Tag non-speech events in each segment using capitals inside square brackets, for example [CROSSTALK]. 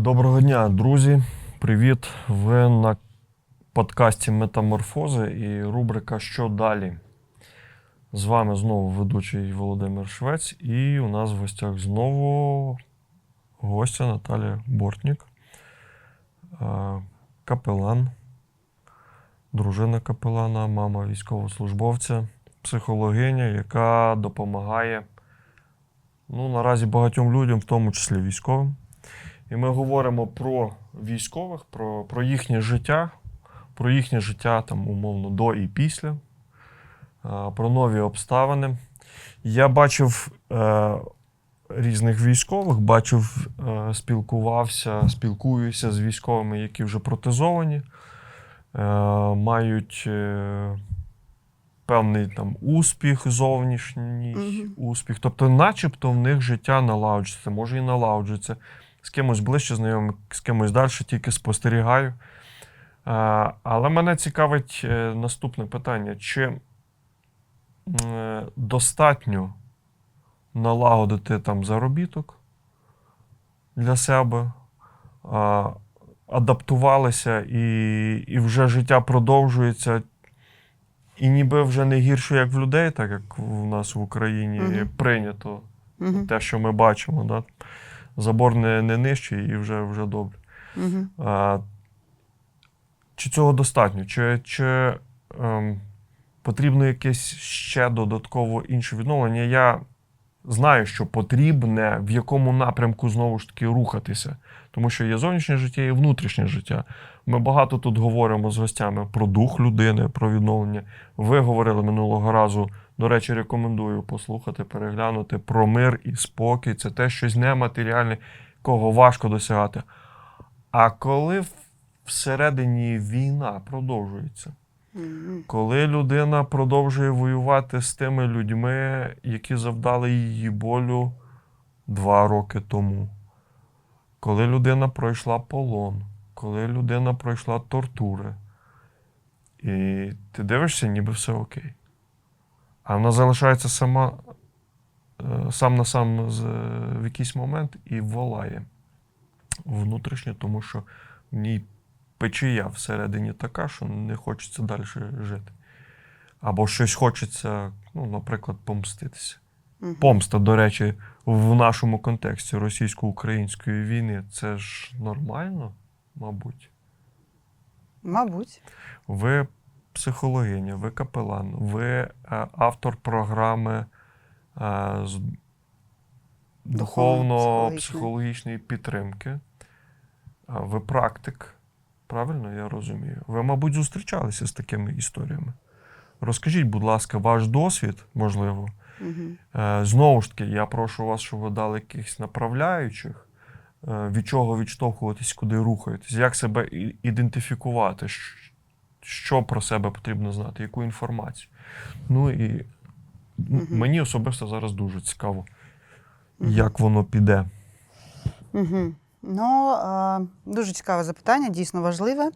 Доброго дня, друзі. Привіт! Ви на подкасті Метаморфози і рубрика Що далі? З вами знову ведучий Володимир Швець, і у нас в гостях знову гостя Наталія Бортнік, капелан, дружина капелана, мама військовослужбовця, психологиня, яка допомагає ну, наразі багатьом людям, в тому числі військовим. І ми говоримо про військових, про, про їхнє життя, про їхнє життя там, умовно до і після, про нові обставини. Я бачив е, різних військових, бачив, е, спілкувався, спілкуюся з військовими, які вже протезовані, е, мають е, певний там успіх зовнішній, Мгм. успіх. Тобто, начебто в них життя налагоджується, може і налагоджується з кимось ближче знайомий, з кимось далі, тільки спостерігаю. Але мене цікавить е, наступне питання: чи е, достатньо налагодити там заробіток для себе, адаптувалися і, і вже життя продовжується. І ніби вже не гірше, як в людей, так як в нас в Україні Мгм. прийнято Мгм. те, що ми бачимо. Да? Забор не, не нижчий і вже, вже добре. Угу. А, чи цього достатньо? Чи, чи ем, потрібно якесь ще додатково інше відновлення? Я знаю, що потрібне, в якому напрямку знову ж таки рухатися. Тому що є зовнішнє життя і внутрішнє життя. Ми багато тут говоримо з гостями про дух людини, про відновлення. Ви говорили минулого разу. До речі, рекомендую послухати, переглянути про мир і спокій. Це те щось нематеріальне, кого важко досягати. А коли всередині війна продовжується, коли людина продовжує воювати з тими людьми, які завдали її болю два роки тому, коли людина пройшла полон, коли людина пройшла тортури, і ти дивишся, ніби все окей. А вона залишається сама е, сам на сам з- в якийсь момент і волає внутрішньо, тому що в ній печія всередині така, що не хочеться далі жити. Або щось хочеться, ну, наприклад, помститися. Помста, до речі, в нашому контексті російсько-української війни це ж нормально, мабуть. Мабуть. Ви психологиня, ви капелан, ви е, автор програми е, з духовно-психологічної підтримки. Ви практик, правильно я розумію? Ви, мабуть, зустрічалися з такими історіями. Розкажіть, будь ласка, ваш досвід, можливо. Е, Знову ж таки, я прошу вас, щоб ви дали якихось направляючих, е, від чого відштовхуватись, куди рухаєтесь, як себе ідентифікувати, що про себе потрібно знати, яку інформацію. Ну і Мгм. мені особисто зараз дуже цікаво, Мгм. як воно піде. Мгм. Ну, е, дуже цікаве запитання, дійсно важливе.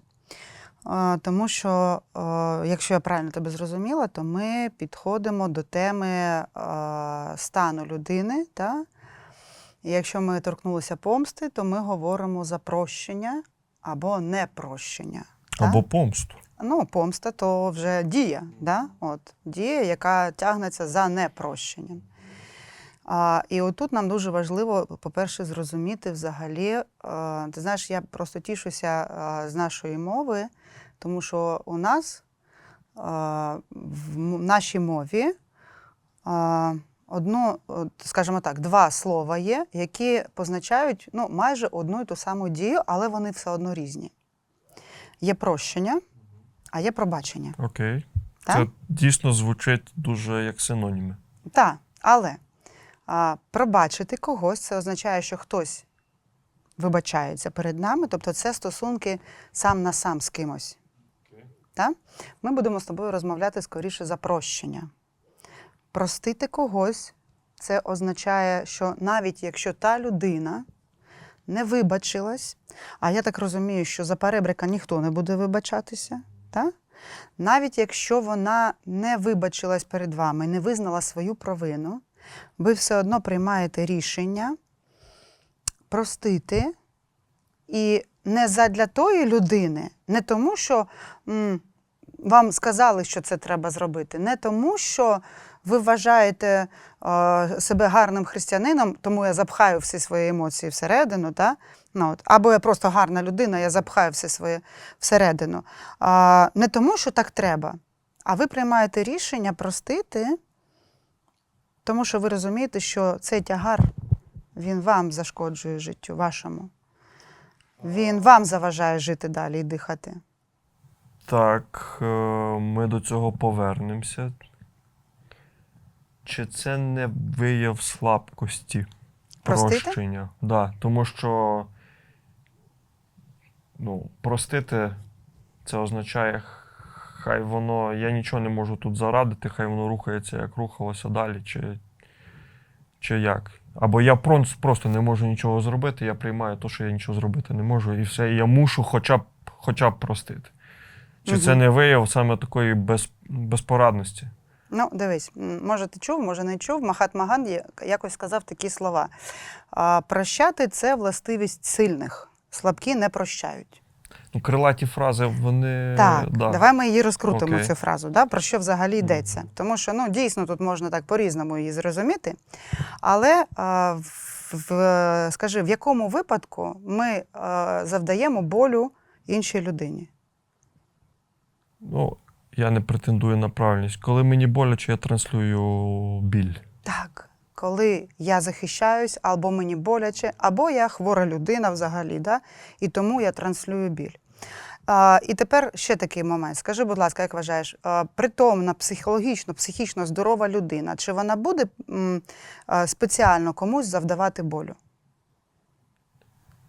Тому що, якщо я правильно тебе зрозуміла, то ми підходимо до теми стану людини. Та? І якщо ми торкнулися помсти, то ми говоримо за прощення або непрощення. та? Або помсту. Ну, помста то вже дія, да? От, дія, яка тягнеться за непрощенням. А, і отут нам дуже важливо, по-перше, зрозуміти взагалі. А, ти знаєш, я просто тішуся а, з нашої мови, тому що у нас а, в нашій мові а, одну, скажімо так, два слова є, які позначають ну, майже одну і ту саму дію, але вони все одно різні. Є прощення, а є пробачення. Окей. Так? Це дійсно звучить дуже як синоніми. Так, але а, пробачити когось це означає, що хтось вибачається перед нами, тобто це стосунки сам на сам з кимось. Так? Ми будемо з тобою розмовляти скоріше за прощення. Простити когось це означає, що навіть якщо та людина не вибачилась, а я так розумію, що за перебрика ніхто не буде вибачатися, так? навіть якщо вона не вибачилась перед вами, не визнала свою провину, ви все одно приймаєте рішення простити І не задля тої людини, не тому, що м, вам сказали, що це треба зробити, не тому, що ви вважаєте е, себе гарним християнином, тому я запхаю всі свої емоції всередину, та? ну, от. або я просто гарна людина, я запхаю все своє всередину. А, не тому, що так треба, а ви приймаєте рішення простити, тому що ви розумієте, що цей тягар він вам зашкоджує життю, вашому. Він вам заважає жити далі і дихати. Так, е, ми до цього повернемося. Чи це не вияв слабкості? Простити? Прощення. Да, тому що ну, простити це означає, хай воно. Я нічого не можу тут зарадити, хай воно рухається, як рухалося далі, чи, чи як. Або я просто не можу нічого зробити, я приймаю те, що я нічого зробити не можу, і все, і я мушу хоча б, хоча б простити. Чи це не вияв саме такої без, безпорадності? Ну, дивись, може, ти чув, може, не чув. Махатма Ганді якось сказав такі слова: прощати це властивість сильних, слабкі не прощають. Ну, крилаті фрази, вони. Так, да. давай ми її розкрутимо, Окей. цю фразу. Да? Про що взагалі йдеться? Мгм. Тому що ну, дійсно тут можна так по-різному її зрозуміти. Але а, в, в, скажи, в якому випадку ми а, завдаємо болю іншій людині? Ну, я не претендую на правильність. Коли мені боляче, я транслюю біль. Так, коли я захищаюсь, або мені боляче, або я хвора людина взагалі, да? і тому я транслюю біль. А, і тепер ще такий момент. Скажи, будь ласка, як вважаєш, притомна, психологічно, психічно здорова людина, чи вона буде спеціально комусь завдавати болю?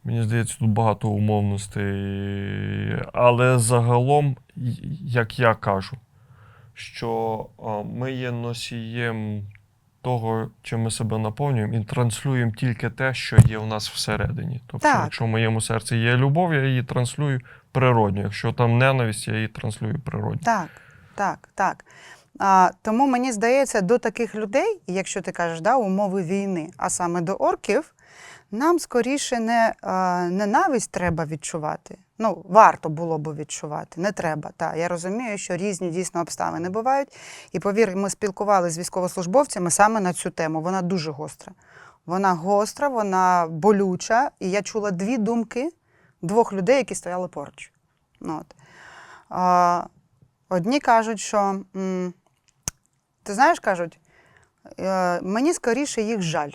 Мені здається, тут багато умовностей. Але загалом, як я кажу, що ми є носієм того, чим ми себе наповнюємо, і транслюємо тільки те, що є у нас всередині. Тобто, Так. якщо в моєму серці є любов, я її транслюю природньо. Якщо там ненависть, я її транслюю природньо. Так, так, так. А, тому мені здається, до таких людей, якщо ти кажеш, да, умови війни, а саме до орків, нам скоріше не а, ненависть треба відчувати. Ну, варто було би відчувати, не треба. Та. Я розумію, що різні дійсно обставини бувають. І повір, ми спілкувалися з військовослужбовцями саме на цю тему. Вона дуже гостра. Вона гостра, вона болюча. І я чула дві думки двох людей, які стояли поруч. Ну, от. Одні кажуть, що ти знаєш, кажуть, е, мені скоріше їх жаль.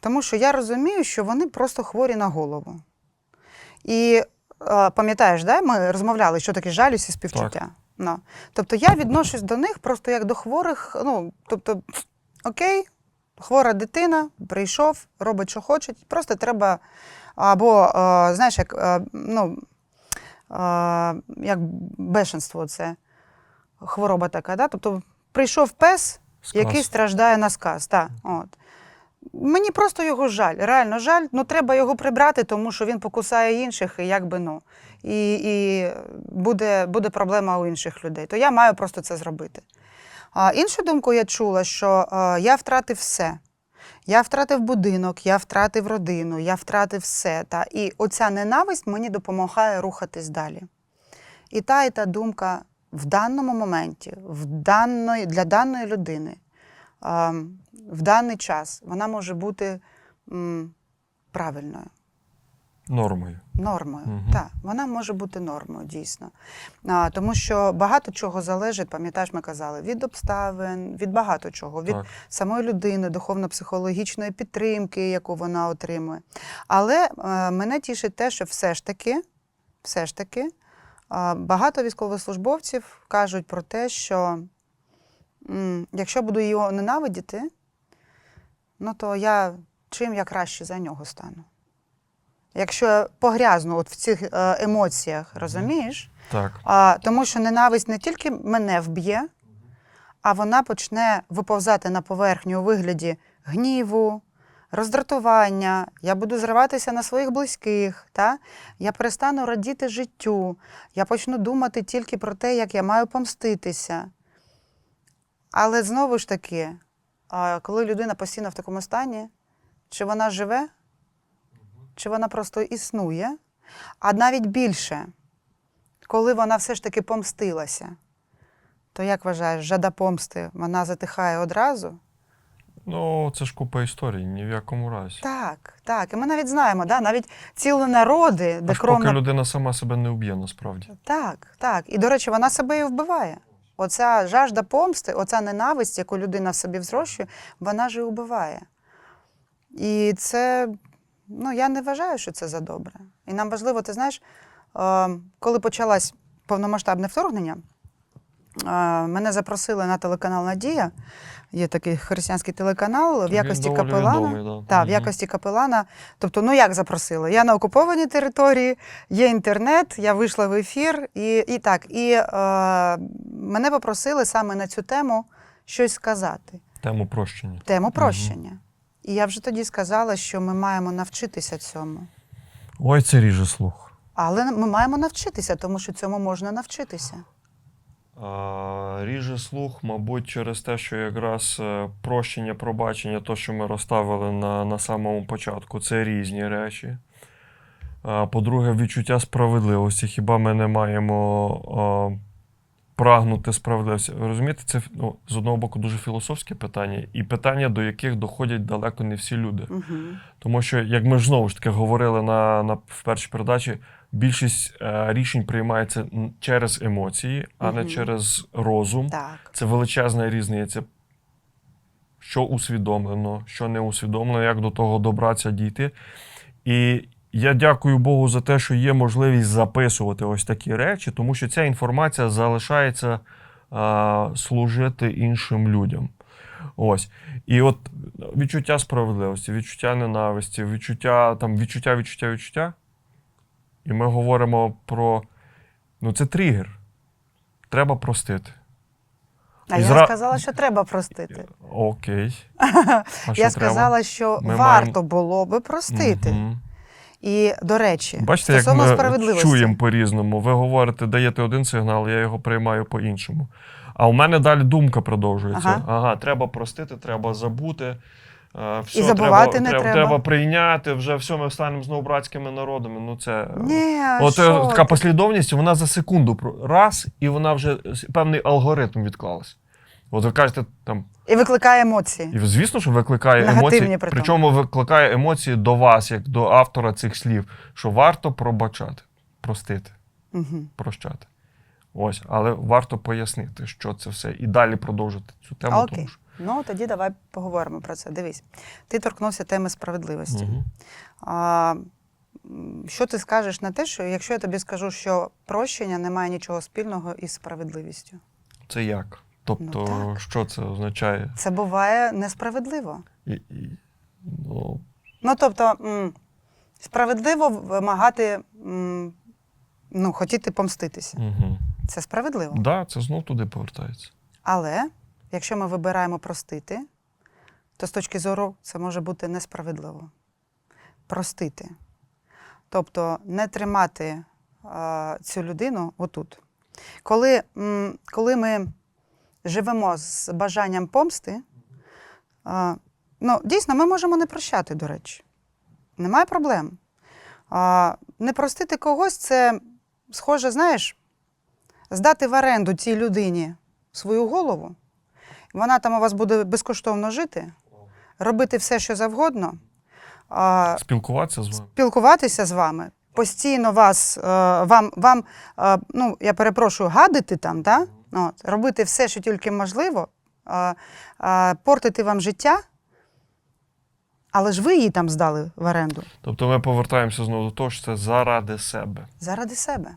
Тому що я розумію, що вони просто хворі на голову. І пам'ятаєш, да, ми розмовляли, що таке жалість і співчуття. Ну. Тобто я відношусь до них просто як до хворих. Ну, тобто, окей, хвора дитина, прийшов, робить, що хоче, просто треба. Або, знаєш, як, ну, як бешенство це хвороба така. Да? Тобто прийшов пес, Сказ. який страждає на сказ. Так, от. Мені просто його жаль, реально жаль. Ну треба його прибрати, тому що він покусає інших, і якби ну. І, і буде, буде проблема у інших людей. То я маю просто це зробити. А іншу думку я чула, що е, я втратив все. Я втратив будинок, я втратив родину, я втратив все. Та? І оця ненависть мені допомагає рухатись далі. І та, і та думка в даному моменті, в даної, для даної людини, ем, в даний час, вона може бути м, правильною. Нормою. Нормою, Мгм. так, вона може бути нормою, дійсно. А, тому що багато чого залежить, пам'ятаєш, ми казали, від обставин, від багато чого, від Так. самої людини, духовно-психологічної підтримки, яку вона отримує. Але е, мене тішить те, що все ж таки, все ж таки, е, багато військовослужбовців кажуть про те, що м, якщо буду його ненавидіти, ну то я чим я краще за нього стану. Якщо я погрязну от в цих е, емоціях, розумієш? Так. А, тому що ненависть не тільки мене вб'є, а вона почне виповзати на поверхню у вигляді гніву, роздратування. Я буду зриватися на своїх близьких. Та? Я перестану радіти життю. Я почну думати тільки про те, як я маю помститися. Але знову ж таки, а, коли людина постійно в такому стані, чи вона живе? чи вона просто існує, а навіть більше, коли вона все ж таки помстилася, то як вважаєш, жада помсти, вона затихає одразу? Ну, це ж купа історій, ні в якому разі. Так, так. І ми навіть знаємо, да? навіть цілі народи, де Аж кровна поки людина сама себе не вб'є, насправді. Так, так. І, до речі, вона себе і вбиває. Оця жажда помсти, оця ненависть, яку людина в собі взрощує, вона ж і убиває. І це, ну, я не вважаю, що це за добре. І нам важливо, ти знаєш, е, коли почалось повномасштабне вторгнення, мене запросили на телеканал Надія. Є такий християнський телеканал в якості доволі капелана. відомий, да. Так, в якості капелана. Тобто, ну як запросили? Я на окупованій території, є інтернет, я вийшла в ефір, і, і так. І е, мене попросили саме на цю тему щось сказати. Тему прощення. Тему прощення. І я вже тоді сказала, що ми маємо навчитися цьому. Ой, це ріже слух. Але ми маємо навчитися, тому що цьому можна навчитися. Ріже слух, мабуть, через те, що якраз е, прощення, пробачення, то, що ми розставили на, на самому початку, це різні речі. По-друге, відчуття справедливості. Хіба ми не маємо а, прагнути справедливості? Розумієте, це ну, з одного боку дуже філософське питання, і питання, до яких доходять далеко не всі люди. Угу. Тому що, як ми ж знову ж таки говорили на, на в першій передачі, більшість е, рішень приймається через емоції, а не через розум. Так. Це величезна різниця. Що усвідомлено, що не усвідомлено, як до того добратися дійти. І я дякую Богу за те, що є можливість записувати ось такі речі, тому що ця інформація залишається а, служити іншим людям. Ось. І от відчуття справедливості, відчуття ненависті, відчуття, там, відчуття, відчуття, відчуття. І ми говоримо про. Ну, це тригер. Треба простити. А І я зра- сказала, що треба простити. Окей. [LAUGHS] А що я треба? сказала, що Ми варто маємо- було би простити. Мгм. І, до речі, Бачите, як ми чуємо по-різному. Ви говорите, даєте один сигнал, я його приймаю по-іншому. А у мене далі думка продовжується. Ага. Ага, треба простити, треба забути. Все, забувати треба, не треба, треба. прийняти, вже все, ми станемо знову братськими народами. Ну, це... Ні, От е, що така ти? послідовність, вона за секунду раз, і вона вже певний алгоритм відклалась. От ви кажете, там, І викликає емоції. і звісно, що викликає Негативні емоції. при. Причому викликає емоції до вас, як до автора цих слів, що варто пробачати, простити, Угу. прощати. Ось, але варто пояснити, що це все, і далі продовжити цю тему. Окей. Тому що... Ну тоді давай поговоримо про це. Дивись, ти торкнувся теми справедливості. Мгм. А, що ти скажеш на те, що якщо я тобі скажу, що прощення не має нічого спільного із справедливістю? Це як? Тобто, Ну, що це означає? Це буває несправедливо. І, і, ну, Ну тобто, м, справедливо вимагати, м, ну, хотіти помститися. угу. Це справедливо. да, це знов туди повертається. Але якщо ми вибираємо простити, то з точки зору це може бути несправедливо. Простити. Тобто не тримати а, цю людину отут. Коли, м, коли ми живемо з бажанням помсти, а, ну, дійсно, ми можемо не прощати, до речі. Немає проблем. А, не простити когось це схоже, знаєш, здати в оренду цій людині свою голову, вона там у вас буде безкоштовно жити, робити все, що завгодно, Спілкуватися з вами. спілкуватися з вами, постійно вас, е, вам, вам е, ну, я перепрошую, гадити там, да? От, робити все, що тільки можливо, е, портити вам життя, але ж ви її там здали в оренду Тобто ми повертаємося знову до того, що це заради себе. заради себе.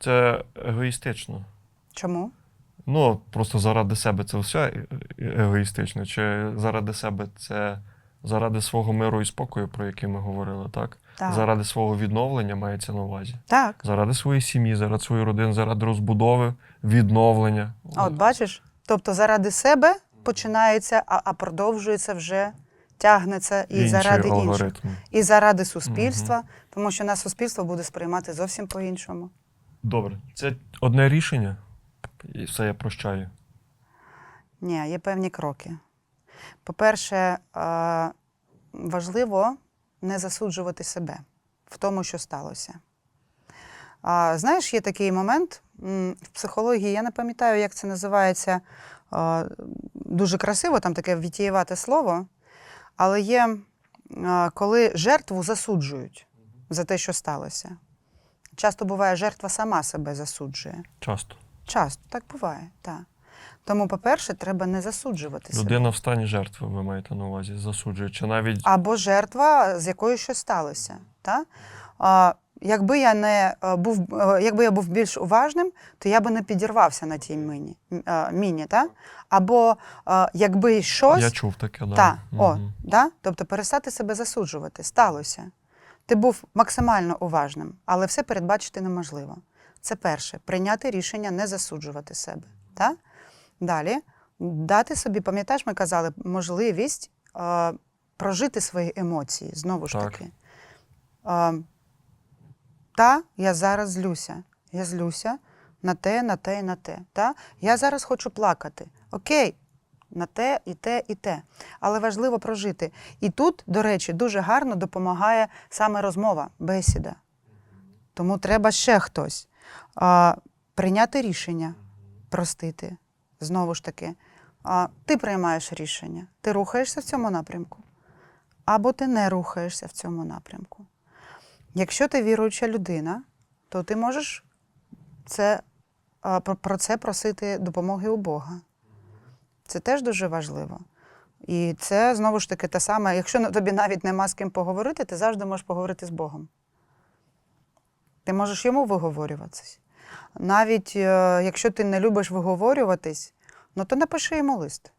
Це егоїстично. Чому? Ну, просто заради себе це все е- е- егоїстично. Чи заради себе це заради свого миру і спокою, про який ми говорили, так? Так. Заради свого відновлення мається на увазі. Так. Заради своєї сім'ї, заради своєї родини, заради розбудови, відновлення. А От бачиш? Тобто заради себе починається, а, а продовжується вже, тягнеться і Інший заради інших. І заради суспільства, тому що нас суспільство буде сприймати зовсім по-іншому. Добре. Це одне рішення, і все я прощаю. Ні, є певні кроки. По-перше, е, важливо не засуджувати себе в тому, що сталося. Знаєш, є такий момент в психології, я не пам'ятаю, як це називається дуже красиво, там таке вітієвате слово, але є, коли жертву засуджують за те, що сталося. Часто буває, жертва сама себе засуджує. Часто. Часто так буває, так. Тому, по-перше, треба не засуджувати себе. Людина в стані жертви, ви маєте на увазі, засуджує. Чи навіть Або жертва, з якою щось сталося. Та? А, якби, я не е, був, е, якби я був більш уважним, то я би не підірвався на тій міні. е, міні та? Або якби щось. я чув таке, да. Та, о, Мгм. да? Тобто перестати себе засуджувати. Сталося. Ти був максимально уважним, але все передбачити неможливо. Це перше прийняти рішення не засуджувати себе. Та? Далі дати собі, пам'ятаєш, ми казали, можливість е, прожити свої емоції знову ж Так. таки. Е, та, я зараз злюся. Я злюся на те, на те і на те. Та? Я зараз хочу плакати. Окей, на те, і те, і те. Але важливо прожити. І тут, до речі, дуже гарно допомагає саме розмова, бесіда. Тому треба ще хтось а, прийняти рішення, простити. Знову ж таки, а, ти приймаєш рішення, ти рухаєшся в цьому напрямку, або ти не рухаєшся в цьому напрямку. Якщо ти віруюча людина, то ти можеш це, а, про- це просити допомоги у Бога. Це теж дуже важливо. І це знову ж таки те саме, якщо тобі навіть нема з ким поговорити, ти завжди можеш поговорити з Богом. Ти можеш йому виговорюватись. Навіть е, якщо ти не любиш виговорюватись, ну то напиши йому лист.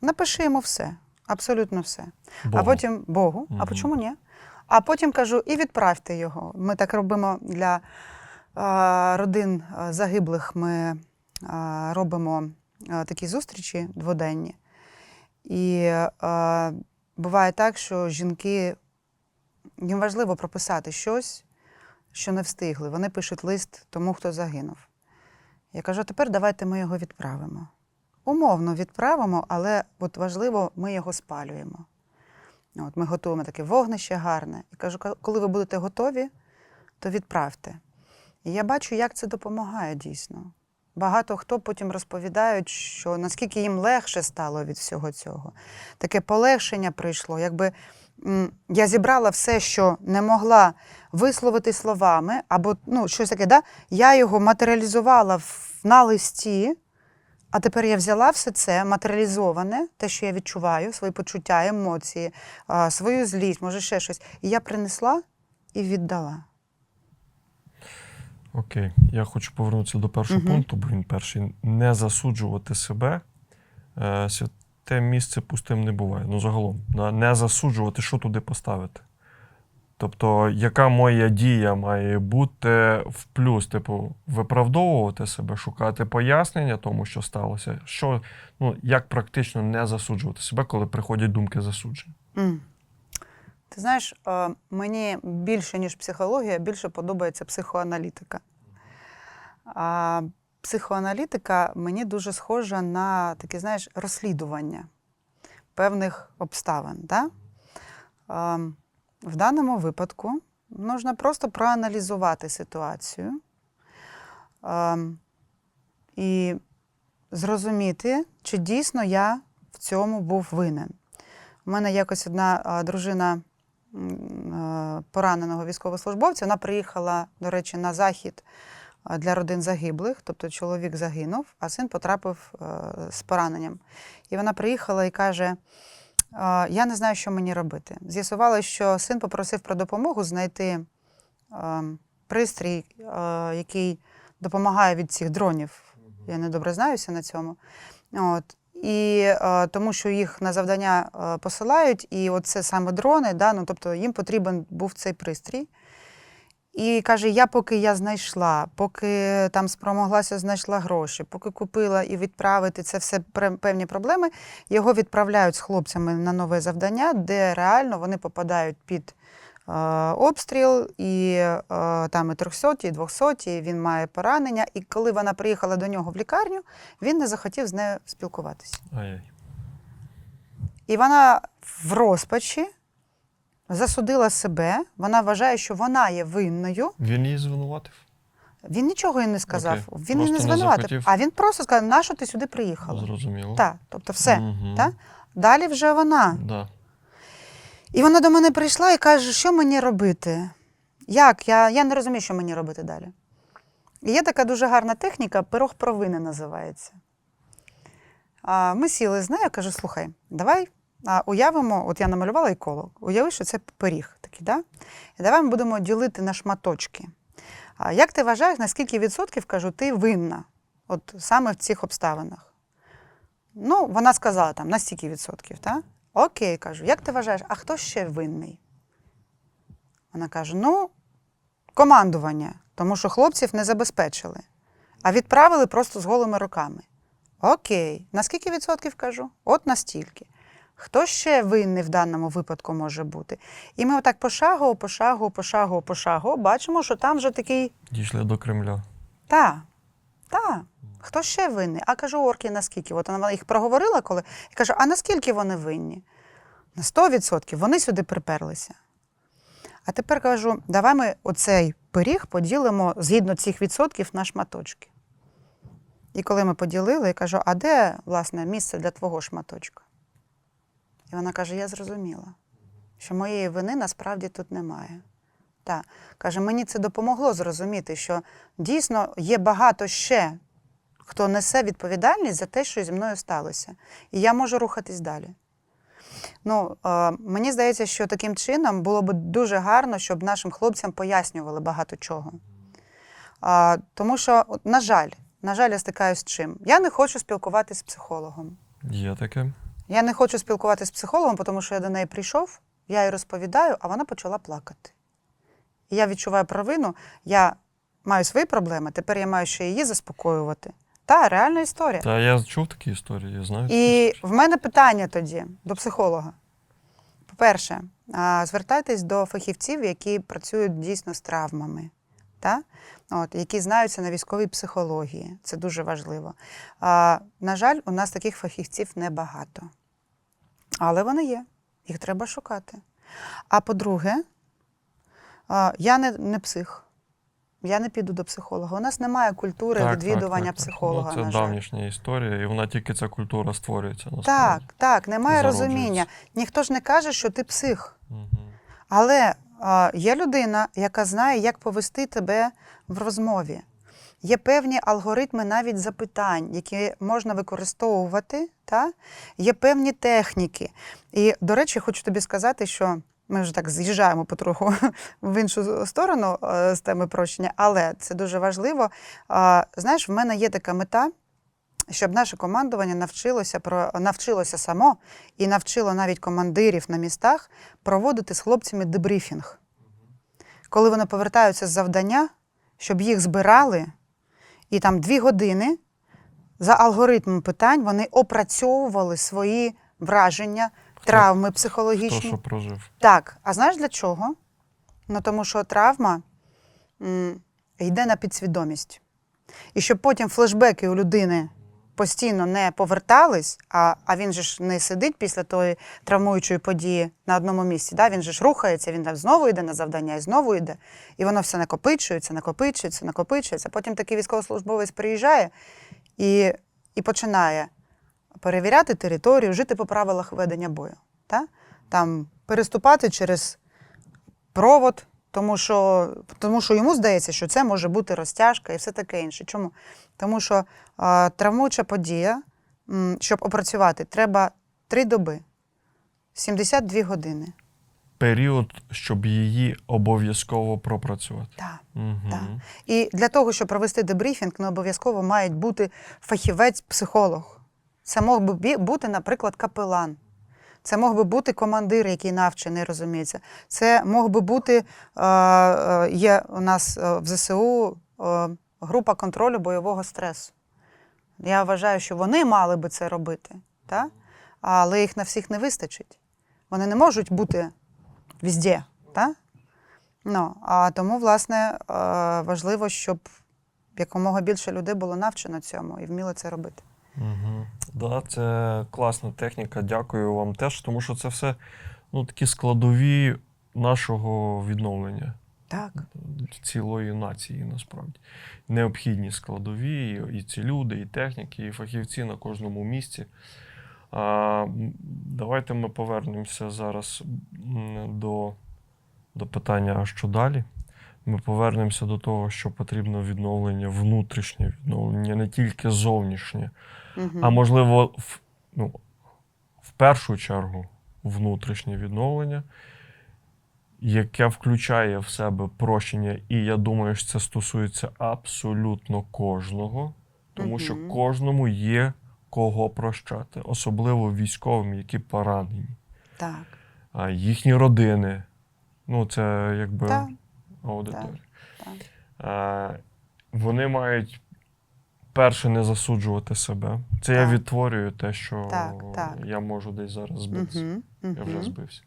Напиши йому все, абсолютно все. А потім Богу, а чому ні? А потім кажу, і відправте його. Ми так робимо для е, родин загиблих. Ми е, робимо е, такі зустрічі дводенні. І е, буває так, що жінки їм важливо прописати щось, що не встигли. Вони пишуть лист тому, хто загинув. Я кажу, тепер давайте ми його відправимо. Умовно відправимо, але от важливо, ми його спалюємо. От ми готуємо таке вогнище гарне. І кажу, коли ви будете готові, то відправте. І я бачу, як це допомагає дійсно. Багато хто потім розповідають, що наскільки їм легше стало від всього цього. Таке полегшення прийшло. Якби я зібрала все, що не могла висловити словами, або ну, щось таке, да? я його матеріалізувала в- на листі, а тепер я взяла все це матеріалізоване, те, що я відчуваю, свої почуття, емоції, а, свою злість, може ще щось. І я принесла і віддала. Окей, я хочу повернутися до першого Мгм. пункту, бо він перший. Не засуджувати себе. Е, Святе місце пустим не буває. Ну, загалом, не засуджувати, що туди поставити. Тобто, яка моя дія має бути в плюс, типу, виправдовувати себе, шукати пояснення тому, що сталося. Що, ну, як практично не засуджувати себе, коли приходять думки засудження? М. Ти знаєш, е, мені більше, ніж психологія, більше подобається психоаналітика. Психоаналітика мені дуже схожа на таке, знаєш, розслідування певних обставин. Да? Е, В даному випадку можна просто проаналізувати ситуацію е, і зрозуміти, чи дійсно я в цьому був винен. У мене якось одна дружина пораненого військовослужбовця. Вона приїхала, до речі, на захід для родин загиблих, тобто чоловік загинув, а син потрапив е, з пораненням. І вона приїхала і каже: Я не знаю, що мені робити. З'ясувалося, що син попросив про допомогу знайти е, пристрій, е, який допомагає від цих дронів. Я не добре знаюся на цьому. От. І е, тому, що їх на завдання е, посилають, і от це саме дрони, да, ну, тобто їм потрібен був цей пристрій. І каже: я поки я знайшла, поки там спромоглася, знайшла гроші, поки купила і відправити це все певні проблеми, його відправляють з хлопцями на нове завдання, де реально вони попадають під е, обстріл, і е, там і 300, і 200, і він має поранення. І коли вона приїхала до нього в лікарню, він не захотів з нею спілкуватися. Ай-яй. І вона в розпачі засудила себе, вона вважає, що вона є винною. Він її звинуватив? Він нічого їй не сказав. Окей. Він її не Просто не звинуватив. захотів. а він просто сказав, на що ти сюди приїхала? Зрозуміло. Так, тобто все. Мгм. Та? Далі вже вона. Да. І вона до мене прийшла і каже, що мені робити? Як? Я, я не розумію, що мені робити далі. І є така дуже гарна техніка, пирог провини називається. А, ми сіли з нею, я кажу, слухай, давай а, уявимо, от я намалювала і коло, уяви, що це пиріг такий, да? І давай ми будемо ділити на шматочки. А, як ти вважаєш, на скільки відсотків, кажу, ти винна от саме в цих обставинах? Ну, вона сказала там на стільки відсотків, так? Окей, кажу, як ти вважаєш, а хто ще винний? Вона каже: ну, командування, тому що хлопців не забезпечили, а відправили просто з голими руками. Окей, на скільки відсотків кажу? От настільки. Хто ще винний в даному випадку може бути? І ми отак пошагово, пошагово, пошагово, пошагово бачимо, що там вже такий Дійшли до Кремля. та, та. Хто ще винний? А кажу, орки наскільки? От вона їх проговорила коли. І кажу, а наскільки вони винні? На 100% вони сюди приперлися. А тепер кажу, давай ми оцей пиріг поділимо згідно цих відсотків на шматочки. І коли ми поділили, я кажу, а де, власне, місце для твого шматочка? І вона каже: Я зрозуміла, що моєї вини насправді тут немає. Так. Каже, мені це допомогло зрозуміти, що дійсно є багато ще, хто несе відповідальність за те, що зі мною сталося. І я можу рухатись далі. Ну, е, мені здається, що таким чином було б дуже гарно, щоб нашим хлопцям пояснювали багато чого. А, тому що, на жаль, на жаль, я стикаюся з чим. Я не хочу спілкуватися з психологом. Є таке. Я не хочу спілкуватися з психологом, тому що я до неї прийшов, я їй розповідаю, а вона почала плакати. І я відчуваю провину, я маю свої проблеми, тепер я маю ще її заспокоювати. Та, реальна історія. Та я чув такі історії, я знаю. І в мене питання тоді до психолога. По-перше, звертайтесь до фахівців, які працюють дійсно з травмами, та? От, які знаються на військовій психології. Це дуже важливо. А, на жаль, у нас таких фахівців небагато. Але вони є, їх треба шукати. А по-друге, я не, не псих. Я не піду до психолога. У нас немає культури Так, відвідування так, так, так. психолога. Ну, на це жаль. давнішня історія, і вона тільки ця культура створюється. Так, насправді. так, немає розуміння. Ніхто ж не каже, що ти псих. Мгм. Але є людина, яка знає, як повести тебе в розмові. Є певні алгоритми навіть запитань, які можна використовувати. Та? Є певні техніки. І, до речі, хочу тобі сказати, що ми вже так з'їжджаємо потроху [LAUGHS] в іншу сторону е, з теми прощення, але це дуже важливо. Знаєш, в мене є така мета, щоб наше командування навчилося про навчилося само і навчило навіть командирів на містах проводити з хлопцями дебрифінг. Коли вони повертаються з завдання, щоб їх збирали, і там дві години за алгоритмом питань вони опрацьовували свої враження, травми Хто психологічні. що прожив. Так, а знаєш для чого? Ну тому що травма м, йде на підсвідомість. І щоб потім флешбеки у людини постійно не повертались, а, а він же ж не сидить після тої травмуючої події на одному місці. Да? Він же ж рухається, він там знову йде на завдання і знову йде. І воно все накопичується, накопичується, накопичується. Потім такий військовослужбовець приїжджає і, і починає перевіряти територію, жити по правилах ведення бою. Та? Там переступати через провод, тому що, тому що йому здається, що це може бути розтяжка і все таке інше. Чому? Тому що а, травмуюча подія, м, щоб опрацювати, треба три доби, 72 години. Період, щоб її обов'язково пропрацювати. Так. Угу. Так. І для того, щоб провести дебрифінг, не обов'язково має бути фахівець-психолог. Це мог би бі- бути, наприклад, капелан. Це мог би бути командир, який навчений, розуміється. Це мог би бути, е, е, є у нас е, в ЗСУ е, група контролю бойового стресу. Я вважаю, що вони мали би це робити, та? але їх на всіх не вистачить. Вони не можуть бути везде. Та? Ну, а тому, власне, е, важливо, щоб якомога більше людей було навчено цьому і вміло це робити. Угу. Да, це класна техніка. Дякую вам теж, тому що це все ну, такі складові нашого відновлення Так, цілої нації насправді. Необхідні складові, і- ці люди, і техніки, і фахівці на кожному місці. А, давайте ми повернемося зараз до, до питання, а що далі. Ми повернемося до того, що потрібно відновлення, внутрішнє відновлення, не тільки зовнішнє, угу. а можливо, в, ну, в першу чергу внутрішнє відновлення, яке включає в себе прощення, і я думаю, що це стосується абсолютно кожного, тому що кожному є кого прощати, особливо військовим, які поранені, так, а їхні родини. Ну, це якби так, аудиторія. так. Е, Вони мають перше не засуджувати себе. Це я відтворюю те, що Так, так. я можу десь зараз збитися. Угу. Я вже збився.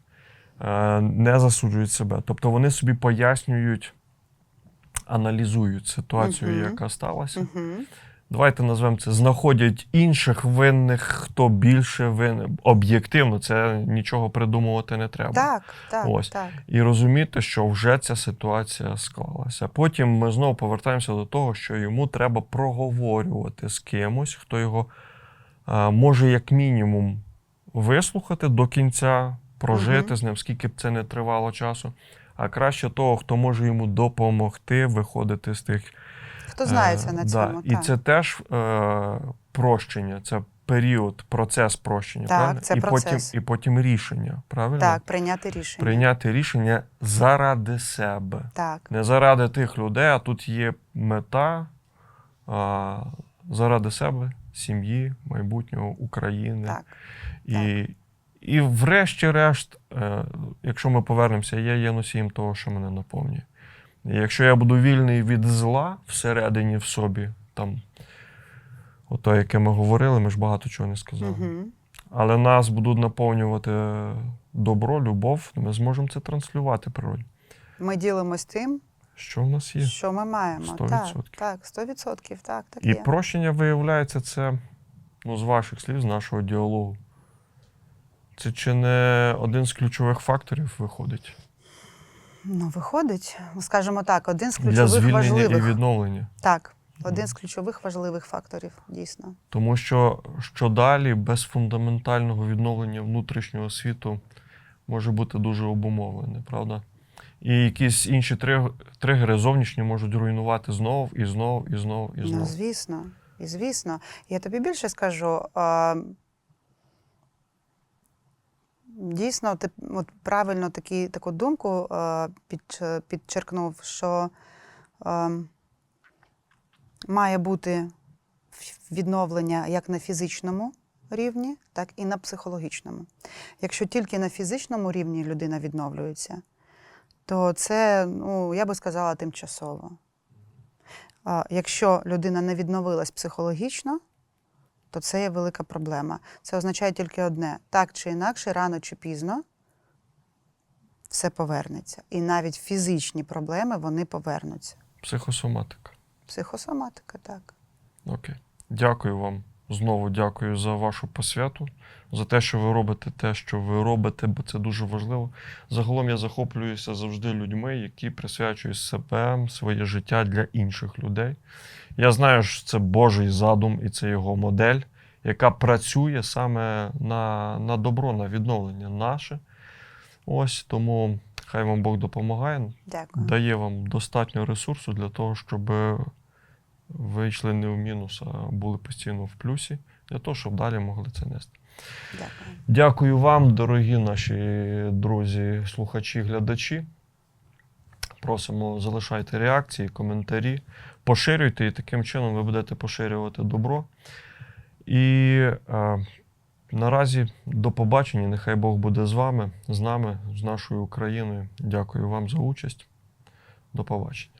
Е, Не засуджують себе. Тобто вони собі пояснюють, аналізують ситуацію, угу. яка сталася. Угу. Давайте назвемо це знаходять інших винних, хто більше винен. Об'єктивно, це нічого придумувати не треба. Так, так, Ось. так. І розуміти, що вже ця ситуація склалася. Потім ми знову повертаємося до того, що йому треба проговорювати з кимось, хто його а, може як мінімум вислухати до кінця, прожити Мгм. з ним, скільки б це не тривало часу. А краще того, хто може йому допомогти виходити з тих Хто знається Е, на да. цьому? І це теж е, прощення, це період, процес прощення. Так, правильно? це і, процес. Потім, і потім рішення. Правильно? так, прийняти рішення. Прийняти рішення заради себе. Так, Не заради тих людей, а тут є мета а, заради себе, сім'ї, майбутнього України. так. І, і врешті-решт, е, якщо ми повернемося, я є носієм того, що мене наповнює. І якщо я буду вільний від зла всередині в собі, там, ото, яке ми говорили, ми ж багато чого не сказали. Угу. Але нас будуть наповнювати добро, любов, ми зможемо це транслювати природі. Ми ділимось тим, Що в нас є? що ми маємо. Сто Так, відсотків. так, 100%, так, так І є. прощення виявляється, це ну, з ваших слів, з нашого діалогу. Це чи не один з ключових факторів виходить Ну, виходить, ну, скажімо так, один з для ключових звільнення важливих. і відновлення. Так, один з ключових важливих факторів, дійсно. Тому що що далі без фундаментального відновлення внутрішнього світу може бути дуже обумовлене, правда? І якісь інші тригери зовнішні можуть руйнувати знов і знов, і знов, і Ну, звісно, і звісно. Я тобі більше скажу. Дійсно, ти от правильно такі, таку думку а, під, підчеркнув, що а, має бути відновлення як на фізичному рівні, так і на психологічному. Якщо тільки на фізичному рівні людина відновлюється, то це, ну, я би сказала, тимчасово. А якщо людина не відновилась психологічно, то це є велика проблема. Це означає тільки одне: так чи інакше, рано чи пізно все повернеться. І навіть фізичні проблеми вони повернуться. Психосоматика. Психосоматика, так. Окей. Дякую вам. Знову дякую за вашу посвяту, за те, що ви робите те, що ви робите, бо це дуже важливо. Загалом я захоплююся завжди людьми, які присвячують себе, своє життя для інших людей. Я знаю, що це Божий задум і це його модель, яка працює саме на, на добро, на відновлення наше. Ось тому хай вам Бог допомагає Дякую. дає вам достатньо ресурсу для того, щоб ви йшли не в мінус, а були постійно в плюсі, для того, щоб далі могли це нести. Дякую. Дякую вам, дорогі наші друзі, слухачі, глядачі. Просимо залишайте реакції, коментарі, поширюйте, і таким чином ви будете поширювати добро. І е, наразі до побачення. Нехай Бог буде з вами, з нами, з нашою Україною. Дякую вам за участь. До побачення.